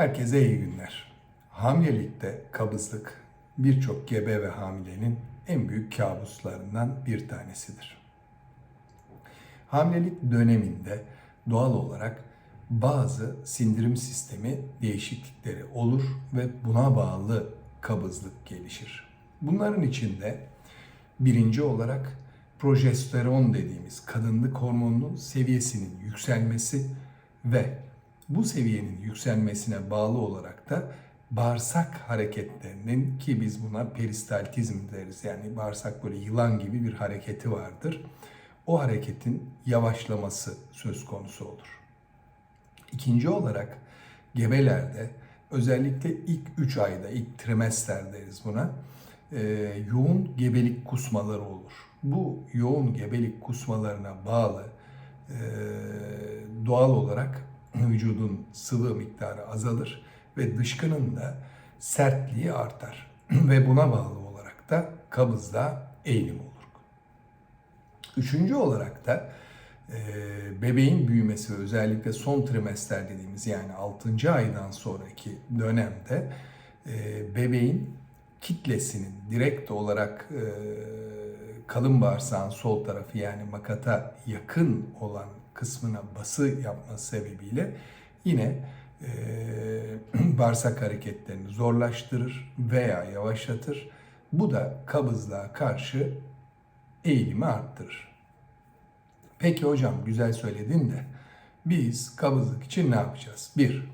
Herkese iyi günler. Hamilelikte kabızlık birçok gebe ve hamilenin en büyük kabuslarından bir tanesidir. Hamilelik döneminde doğal olarak bazı sindirim sistemi değişiklikleri olur ve buna bağlı kabızlık gelişir. Bunların içinde birinci olarak progesteron dediğimiz kadınlık hormonunun seviyesinin yükselmesi ve bu seviyenin yükselmesine bağlı olarak da bağırsak hareketlerinin ki biz buna peristaltizm deriz. Yani bağırsak böyle yılan gibi bir hareketi vardır. O hareketin yavaşlaması söz konusu olur. İkinci olarak gebelerde özellikle ilk 3 ayda, ilk trimester deriz buna, e, yoğun gebelik kusmaları olur. Bu yoğun gebelik kusmalarına bağlı e, doğal olarak vücudun sıvı miktarı azalır ve dışkının da sertliği artar. ve buna bağlı olarak da kabızda eğilim olur. Üçüncü olarak da e, bebeğin büyümesi özellikle son trimester dediğimiz yani 6. aydan sonraki dönemde e, bebeğin kitlesinin direkt olarak e, kalın bağırsağın sol tarafı yani makata yakın olan kısmına bası yapması sebebiyle yine e, bağırsak hareketlerini zorlaştırır veya yavaşlatır. Bu da kabızlığa karşı eğilimi arttırır. Peki hocam güzel söyledin de biz kabızlık için ne yapacağız? Bir,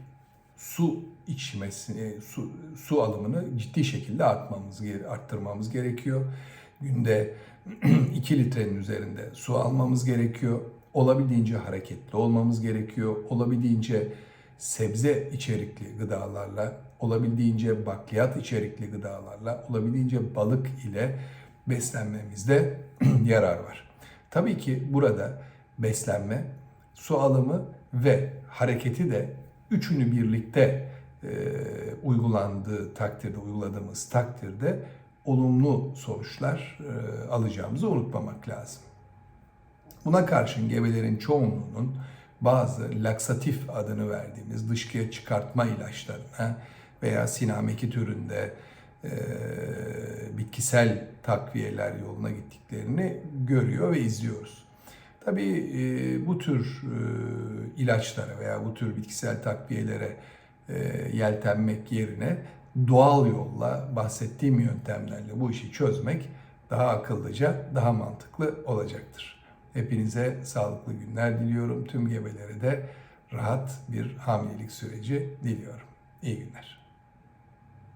su içmesini, su, su alımını ciddi şekilde artmamız, arttırmamız gerekiyor. Günde 2 litrenin üzerinde su almamız gerekiyor. Olabildiğince hareketli olmamız gerekiyor. Olabildiğince sebze içerikli gıdalarla, olabildiğince bakliyat içerikli gıdalarla, olabildiğince balık ile beslenmemizde yarar var. Tabii ki burada beslenme, su alımı ve hareketi de üçünü birlikte e, uygulandığı takdirde, uyguladığımız takdirde olumlu sonuçlar e, alacağımızı unutmamak lazım. Buna karşın gebelerin çoğunluğunun bazı laksatif adını verdiğimiz dışkıya çıkartma ilaçlarına veya sinameki türünde e, bitkisel takviyeler yoluna gittiklerini görüyor ve izliyoruz. Tabii e, bu tür e, ilaçlara veya bu tür bitkisel takviyelere e, yeltenmek yerine doğal yolla bahsettiğim yöntemlerle bu işi çözmek daha akıllıca, daha mantıklı olacaktır. Hepinize sağlıklı günler diliyorum. Tüm gebelere de rahat bir hamilelik süreci diliyorum. İyi günler.